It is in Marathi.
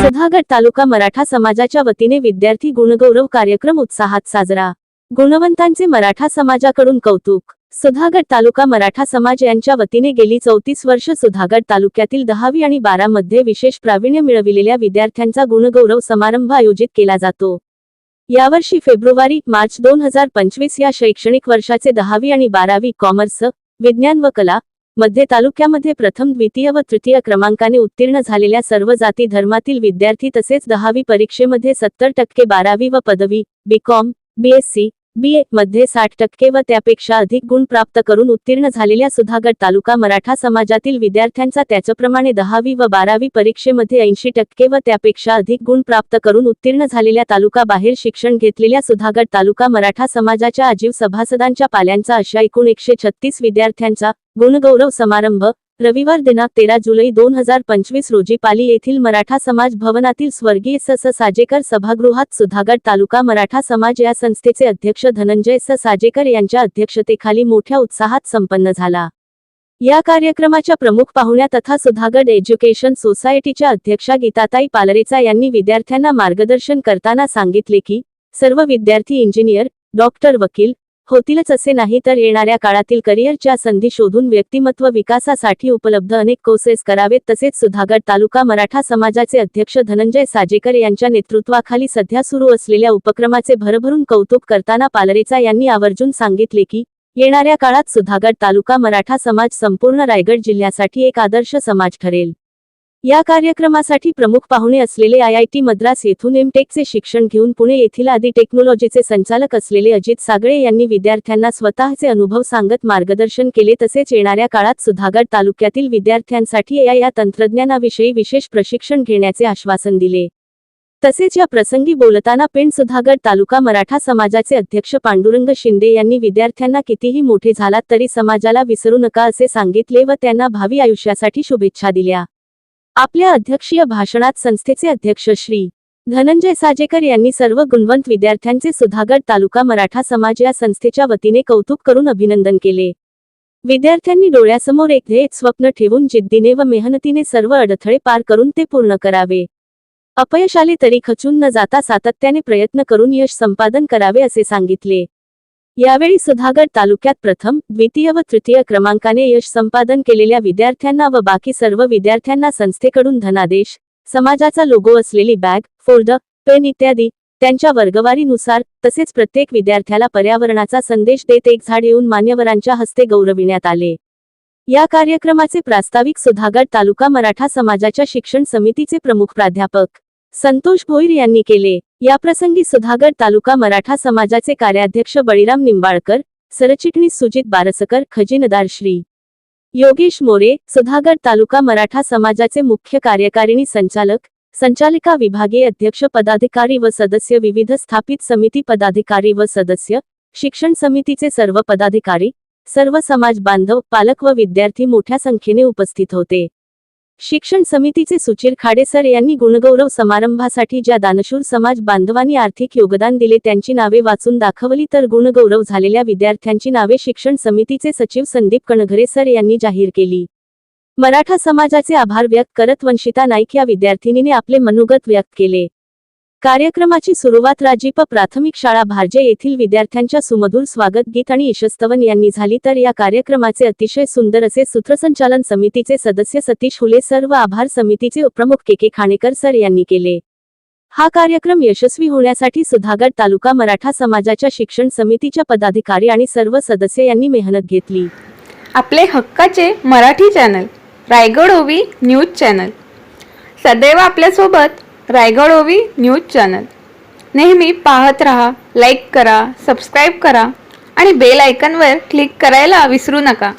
सुधागड तालुका मराठा समाजाच्या वतीने विद्यार्थी गुणगौरव कार्यक्रम उत्साहात साजरा. गुणवंतांचे मराठा समाजाकडून कौतुक. सुधागड तालुका मराठा समाज यांच्या वतीने गेली चौतीस वर्ष सुधागड तालुक्यातील दहावी आणि बारा मध्ये विशेष प्रावीण्य मिळविलेल्या विद्यार्थ्यांचा गुणगौरव समारंभ आयोजित केला जातो. यावर्षी फेब्रुवारी मार्च दोन हजार पंचवीस या शैक्षणिक वर्षाचे दहावी आणि बारावी कॉमर्स विज्ञान व कला मध्ये तालुक्यामध्ये प्रथम द्वितीय व तृतीय क्रमांकाने उत्तीर्ण झालेल्या सर्व जाती धर्मातील विद्यार्थी तसेच दहावी परीक्षेमध्ये सत्तर टक्के बारावी व पदवी बीकॉम बीएससी बी ए मध्ये साठ टक्के व त्यापेक्षा अधिक गुण प्राप्त करून उत्तीर्ण झालेल्या सुधागड तालुका मराठा समाजातील विद्यार्थ्यांचा त्याचप्रमाणे दहावी व बारावी परीक्षेमध्ये ऐंशी टक्के व त्यापेक्षा अधिक गुण प्राप्त करून उत्तीर्ण झालेल्या तालुका बाहेर शिक्षण घेतलेल्या सुधागड तालुका मराठा समाजाच्या आजीव सभासदांच्या पाल्यांचा अशा एकूण एकशे छत्तीस विद्यार्थ्यांचा गुणगौरव समारंभ रविवार दिनांक तेरा जुलै दोन हजार पंचवीस रोजी पाली येथील मराठा समाज भवनातील स्वर्गीय स स साजेकर सभागृहात सुधागड तालुका मराठा समाज या संस्थेचे अध्यक्ष धनंजय स साजेकर यांच्या अध्यक्षतेखाली मोठ्या उत्साहात संपन्न झाला. या कार्यक्रमाच्या प्रमुख पाहुण्या तथा सुधागड एज्युकेशन सोसायटीच्या अध्यक्षा गीताताई पालरेचा यांनी विद्यार्थ्यांना मार्गदर्शन करताना सांगितले की सर्व विद्यार्थी इंजिनियर डॉक्टर वकील होतीलच असे नाही तर येणाऱ्या काळातील करिअरच्या संधी शोधून व्यक्तिमत्व विकासासाठी उपलब्ध अनेक कोर्सेस करावेत तसेच सुधागड तालुका मराठा समाजाचे अध्यक्ष धनंजय साजेकर यांच्या नेतृत्वाखाली सध्या सुरू असलेल्या उपक्रमाचे भरभरून कौतुक करताना पालरेचा यांनी आवर्जून सांगितले की येणाऱ्या काळात सुधागड तालुका मराठा समाज संपूर्ण रायगड जिल्ह्यासाठी एक आदर्श समाज ठरेल. या कार्यक्रमासाठी प्रमुख पाहुणे असलेले आय आय टी मद्रास येथून एमटेकचे शिक्षण घेऊन पुणे येथील आदी टेक्नॉलॉजीचे संचालक असलेले अजित सागळे यांनी विद्यार्थ्यांना स्वतःचे अनुभव सांगत मार्गदर्शन केले. तसेच येणाऱ्या काळात सुधागड तालुक्यातील विद्यार्थ्यांसाठी या या तंत्रज्ञानाविषयी विशेष प्रशिक्षण घेण्याचे आश्वासन दिले. तसेच या प्रसंगी बोलताना पेण सुधागड तालुका मराठा समाजाचे अध्यक्ष पांडुरंग शिंदे यांनी विद्यार्थ्यांना कितीही मोठे झालात तरी समाजाला विसरू नका असे सांगितले व त्यांना भावी आयुष्यासाठी शुभेच्छा दिल्या. आपल्या अध्यक्षीय भाषणात संस्थेचे अध्यक्ष श्री. धनंजय साजेकर यांनी सर्व गुणवंत विद्यार्थ्यांचे सुधागड तालुका मराठा समाज या संस्थेच्या वतीने कौतुक करून अभिनंदन केले. विद्यार्थ्यांनी डोळ्यासमोर एक ध्येय स्वप्न ठेवून जिद्दीने व मेहनतीने सर्व अडथळे पार करून ते पूर्ण करावे. अपयश आले तरी खचून न जाता सातत्याने प्रयत्न करून यश संपादन करावे असे सांगितले. यावेळी सुधागड तालुक्यात प्रथम द्वितीय व तृतीय क्रमांकाने यश संपादन केलेल्या विद्यार्थ्यांना व बाकी सर्व विद्यार्थ्यांना संस्थेकडून धनादेश समाजाचा लोगो असलेली बॅग फोल्डर पेन इत्यादी त्यांच्या वर्गवारीनुसार तसेच प्रत्येक विद्यार्थ्याला पर्यावरणाचा संदेश देत एक झाड येऊन मान्यवरांच्या हस्ते गौरविण्यात आले. या कार्यक्रमाचे प्रास्ताविक सुधागड तालुका मराठा समाजाच्या शिक्षण समितीचे प्रमुख प्राध्यापक संतोष भोईर यांनी केले. याप्रसंगी सुधागड तालुका मराठा समाजाचे कार्याध्यक्ष बळीराम निंबाळकर सरचिटणीस सुजित बारसकर खजिनदार श्री. योगेश मोरे सुधागड तालुका मराठा समाजाचे मुख्य कार्यकारिणी संचालक संचालिका विभागीय अध्यक्ष पदाधिकारी व सदस्य विविध स्थापित समिती पदाधिकारी व सदस्य शिक्षण समितीचे सर्व पदाधिकारी सर्व समाज बांधव पालक व विद्यार्थी मोठ्या संख्येने उपस्थित होते. शिक्षण समितीचे सुचिर खाडेसर यांनी गुणगौरव समारंभासाठी ज्या दानशूर समाज बांधवांनी आर्थिक योगदान दिले त्यांची नावे वाचून दाखवली तर गुणगौरव झालेल्या विद्यार्थ्यांची नावे शिक्षण समितीचे सचिव संदीप कणघरे सर यांनी जाहीर केली. मराठा समाजाचे आभार व्यक्त करत वंशिता नाईक या विद्यार्थिनीने आपले मनोगत व्यक्त केले. कार्यक्रमाची सुरुवात राजीप प्राथमिक शाळा भारजे येथील विद्यार्थ्यांच्या सुमधुर स्वागत गीत आणि यशस्तवन यांनी झाली. तर या कार्यक्रमाचे अतिशय सुंदर असे सूत्रसंचालन समितीचे सदस्य सतीश हुले सर व आभार समितीचे उपप्रमुख के के खाणेकर सर यांनी केले. हा कार्यक्रम यशस्वी होण्यासाठी सुधागड तालुका मराठा समाजाच्या शिक्षण समितीच्या पदाधिकारी आणि सर्व सदस्य यांनी मेहनत घेतली. आपले हक्काचे मराठी चॅनल रायगड ओवी न्यूज चॅनल. सदैव आपल्यासोबत रायगड ओवी न्यूज चॅनल. नेहमी पाहत रहा लाईक करा सबस्क्राईब करा आणि बेल आयकनवर क्लिक करायला विसरू नका.